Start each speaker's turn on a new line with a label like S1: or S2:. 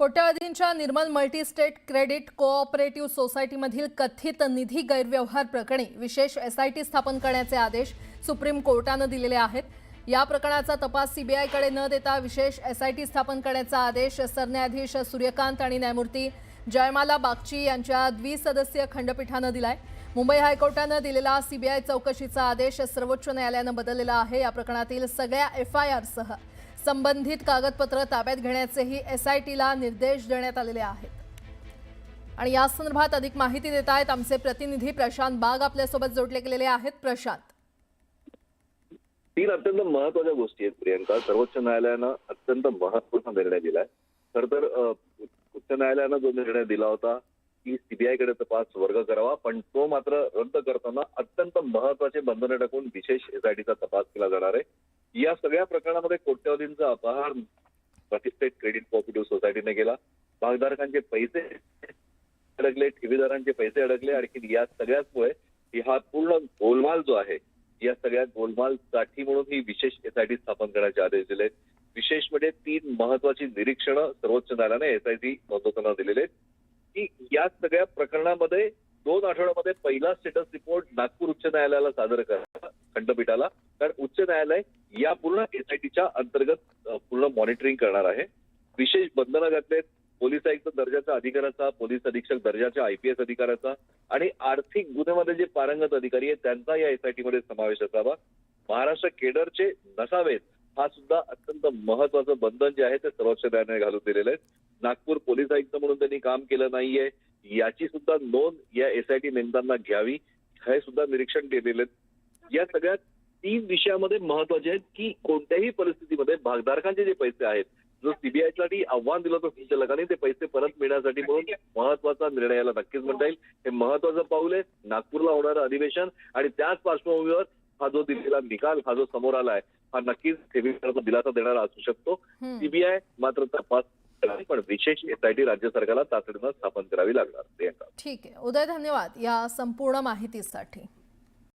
S1: कोट्यावधींच्या Nirmal multistate credit cooperative सोसायटीमधील कथित निधी गैरव्यवहार प्रकरणी विशेष एसआयटी स्थापन करण्याचे आदेश सुप्रीम कोर्टानं दिलेले आहेत. या प्रकरणाचा तपास सीबीआयकडे न देता विशेष एसआयटी स्थापन करण्याचा आदेश सरन्यायाधीश सूर्यकांत आणि न्यायमूर्ती जयमाला बागची यांच्या द्विसदस्यीय खंडपीठानं दिलाय. मुंबई हायकोर्टानं दिलेला सीबीआय चौकशीचा आदेश सर्वोच्च न्यायालयानं बदललेला आहे. या प्रकरणातील सगळ्या एफ आय आरसह संबंधित कागदपत्र ताब्यात घेण्याचेही एसआयटीला निर्देश देण्यात आलेले आहेत. आणि या संदर्भात अधिक माहिती देत आहेत आमचे प्रतिनिधी प्रशांत बाग आपल्यासोबत जोडले गेलेले आहेत. प्रशांत.
S2: तीन अत्यंत महत्त्वाच्या गोष्टी आहेत प्रियंका. सर्वोच्च न्यायालयानं अत्यंत महत्त्वपूर्ण निर्णय दिलाय. खर तर उच्च न्यायालयानं जो निर्णय दिला होता की सीबीआयकडे तपास वर्ग करावा पण तो मात्र रद्द करताना अत्यंत महत्त्वाचे बंधनं टाकून विशेष एसआयटीचा तपास केला जाणार आहे. या सगळ्या प्रकरणामध्ये कोट्यवधींचा अपहार प्रतिष्ठित क्रेडिट कॉपरेटिव्ह सोसायटीने केला. भागधारकांचे पैसे अडकले ठेवीदारांचे पैसे अडकले. आणखी या सगळ्याचमुळे हा पूर्ण गोलमाल जो आहे या सगळ्या गोलमाल साठी म्हणून ही विशेष एसआयटी स्थापन करण्याचे आदेश दिले. विशेष म्हणजे तीन महत्वाची निरीक्षणं सर्वोच्च न्यायालयाने एसआयटी नोंदवताना दिलेले आहेत. की या सगळ्या प्रकरणामध्ये दोन आठवड्यामध्ये पहिला स्टेटस रिपोर्ट नागपूर उच्च न्यायालयाला सादर करा खंडपीठाला. कारण उच्च न्यायालय या पूर्ण एसआयटीच्या अंतर्गत पूर्ण मॉनिटरिंग करणार आहे. विशेष बंधनं घातलेत. पोलीस आयुक्त दर्जाच्या अधिकाऱ्याचा पोलीस अधीक्षक दर्जाच्या आयपीएस अधिकाऱ्याचा आणि आर्थिक गुन्ह्यामध्ये जे पारंगत अधिकारी आहेत त्यांचा या एसआयटी मध्ये समावेश असावा. महाराष्ट्र केडरचे नसावेत हा सुद्धा अत्यंत महत्वाचं बंधन जे आहे ते सर्वोच्च न्यायालयाने घालून दिलेलं आहे. नागपूर पोलीस आयुक्त म्हणून त्यांनी काम केलं नाहीये. याची सुद्धा नोंद या एसआयटी नेमताना घ्यावी हे सुद्धा निरीक्षण केलेले या सगळ्या तीन विषयामध्ये महत्त्वाचे आहेत की कोणत्याही परिस्थितीमध्ये भागधारकांचे जे पैसे आहेत जो सीबीआयसाठी आव्हान दिलं होतं संचालकांनी ते पैसे परत मिळण्यासाठी म्हणून महत्त्वाचा निर्णय याला नक्कीच म्हणता येईल. हे महत्वाचं पाऊल आहे. नागपूरला होणारं अधिवेशन आणि त्याच पार्श्वभूमीवर हा जो दिलेला निकाल हा जो समोर आला आहे हा नक्कीच ठेवीदारांना दिलासा देणारा असू शकतो. सीबीआय मात्र तपास पण विशेष एसआयटी राज्य सरकारला तातडीनं स्थापन करावी लागणार
S1: ठीक आहे. उदय धन्यवाद या संपूर्ण माहितीसाठी.